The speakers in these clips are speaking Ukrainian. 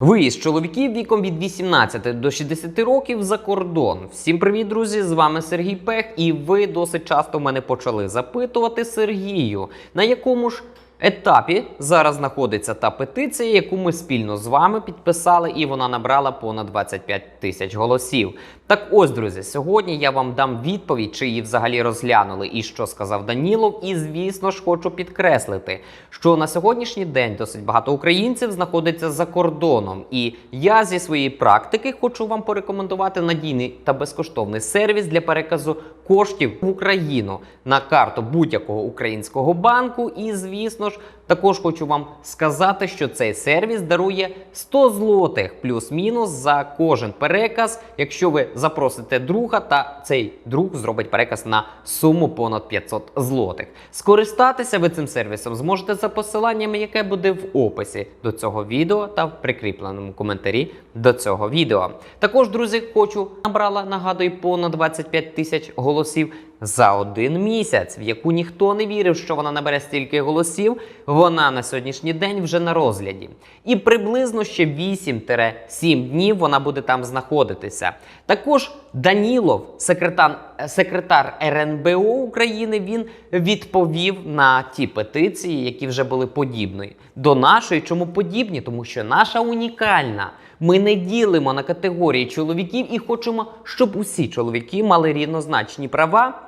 Виїзд чоловіків віком від 18 до 60 років за кордон. Всім привіт, друзі! З вами Сергій Пех, і ви досить часто мене почали запитувати Сергію, на якому ж етапі зараз знаходиться та петиція, яку ми спільно з вами підписали, і вона набрала понад 25 тисяч голосів. Так ось, друзі, сьогодні я вам дам відповідь, чи її взагалі розглянули, і що сказав Данілов. І звісно ж, хочу підкреслити, що на сьогоднішній день досить багато українців знаходиться за кордоном. І я зі своєї практики хочу вам порекомендувати надійний та безкоштовний сервіс для переказу коштів в Україну на карту будь-якого українського банку. І, звісно ж, також хочу вам сказати, що цей сервіс дарує 100 злотих плюс-мінус за кожен переказ, якщо ви запросите друга, та цей друг зробить переказ на суму понад 500 злотих. Скористатися ви цим сервісом зможете за посиланням, яке буде в описі до цього відео та в прикріпленому коментарі до цього відео. Також, друзі, хочу набрала, нагадую, понад 25 тисяч голосів за один місяць, в яку ніхто не вірив, що вона набере стільки голосів. Вона на сьогоднішній день вже на розгляді. І приблизно ще 8-7 днів вона буде там знаходитися. Також Данілов, секретар, секретар РНБО України, він відповів на ті петиції, які вже були подібні до нашої. Чому подібні? Тому що наша унікальна. Ми не ділимо на категорії чоловіків і хочемо, щоб усі чоловіки мали рівнозначні права.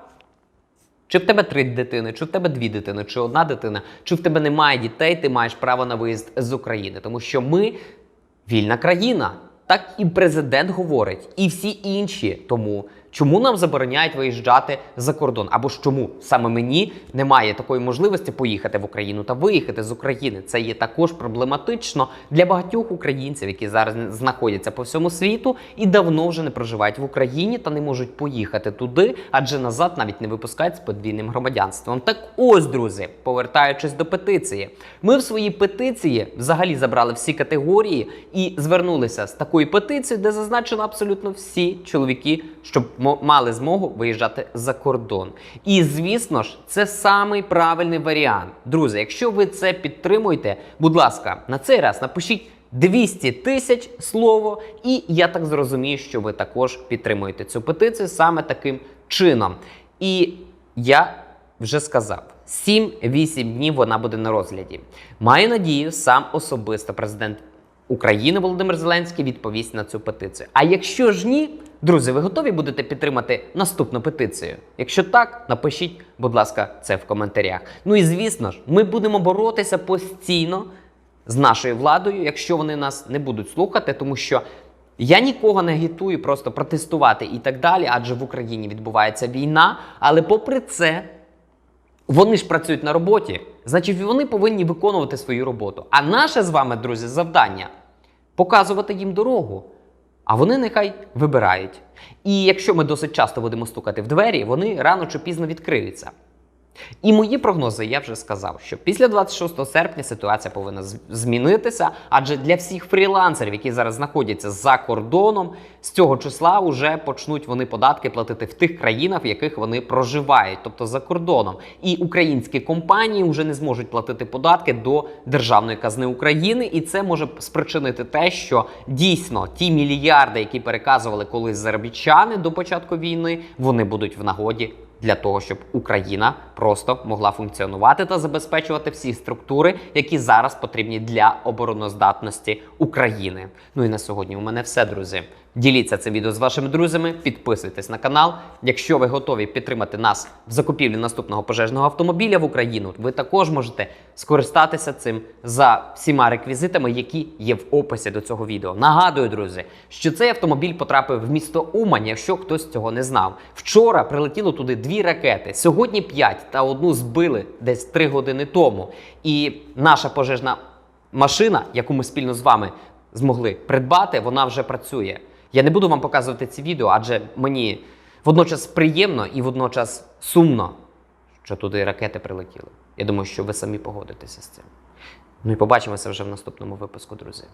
Чи в тебе три дитини, чи в тебе дві дитини, чи одна дитина, чи в тебе немає дітей, ти маєш право на виїзд з України. Тому що ми вільна країна. Так і президент говорить, і всі інші. Тому чому нам забороняють виїжджати за кордон? Або ж чому саме мені немає такої можливості поїхати в Україну та виїхати з України? Це є також проблематично для багатьох українців, які зараз знаходяться по всьому світу і давно вже не проживають в Україні та не можуть поїхати туди, адже назад навіть не випускають з подвійним громадянством. Так ось, друзі, повертаючись до петиції, ми в своїй петиції взагалі забрали всі категорії і звернулися з такою петицією, де зазначено абсолютно всі чоловіки, щоб мали змогу виїжджати за кордон. І звісно ж, це самий правильний варіант. Друзі, якщо ви це підтримуєте, будь ласка, на цей раз напишіть. 200 тисяч слово, і я так зрозумію, що ви також підтримуєте цю петицію саме таким чином. І я вже сказав: 7-8 днів вона буде на розгляді. Маю надію, сам особисто президент України Володимир Зеленський відповість на цю петицію. А якщо ж ні, друзі, ви готові будете підтримати наступну петицію? Якщо так, напишіть, будь ласка, це в коментарях. Ну і звісно ж, ми будемо боротися постійно з нашою владою, якщо вони нас не будуть слухати, тому що. Я нікого не агітую просто протестувати і так далі, адже в Україні відбувається війна. Але попри це, вони ж працюють на роботі, значить, вони повинні виконувати свою роботу. А наше з вами, друзі, завдання показувати їм дорогу. А вони нехай вибирають. І якщо ми досить часто будемо стукати в двері, вони рано чи пізно відкриються. І мої прогнози я вже сказав, що після 26 серпня ситуація повинна змінитися, адже для всіх фрілансерів, які зараз знаходяться за кордоном, з цього числа вже почнуть вони податки платити в тих країнах, в яких вони проживають, тобто за кордоном. І українські компанії вже не зможуть платити податки до державної казни України, і це може спричинити те, що дійсно ті мільярди, які переказували колись заробітчани до початку війни, вони будуть в нагоді для того, щоб Україна просто могла функціонувати та забезпечувати всі структури, які зараз потрібні для обороноздатності України. Ну і на сьогодні у мене все, друзі. Діліться це відео з вашими друзями, підписуйтесь на канал. Якщо ви готові підтримати нас в закупівлі наступного пожежного автомобіля в Україну, ви також можете скористатися цим за всіма реквізитами, які є в описі до цього відео. Нагадую, друзі, що цей автомобіль потрапив в місто Умань, якщо хтось цього не знав. Вчора прилетіло туди дві ракети, сьогодні п'ять, та одну збили десь три години тому. І наша пожежна машина, яку ми спільно з вами змогли придбати, вона вже працює. Я не буду вам показувати ці відео, адже мені водночас приємно і водночас сумно, що туди ракети прилетіли. Я думаю, що ви самі погодитеся з цим. Ну і побачимося вже в наступному випуску, друзі.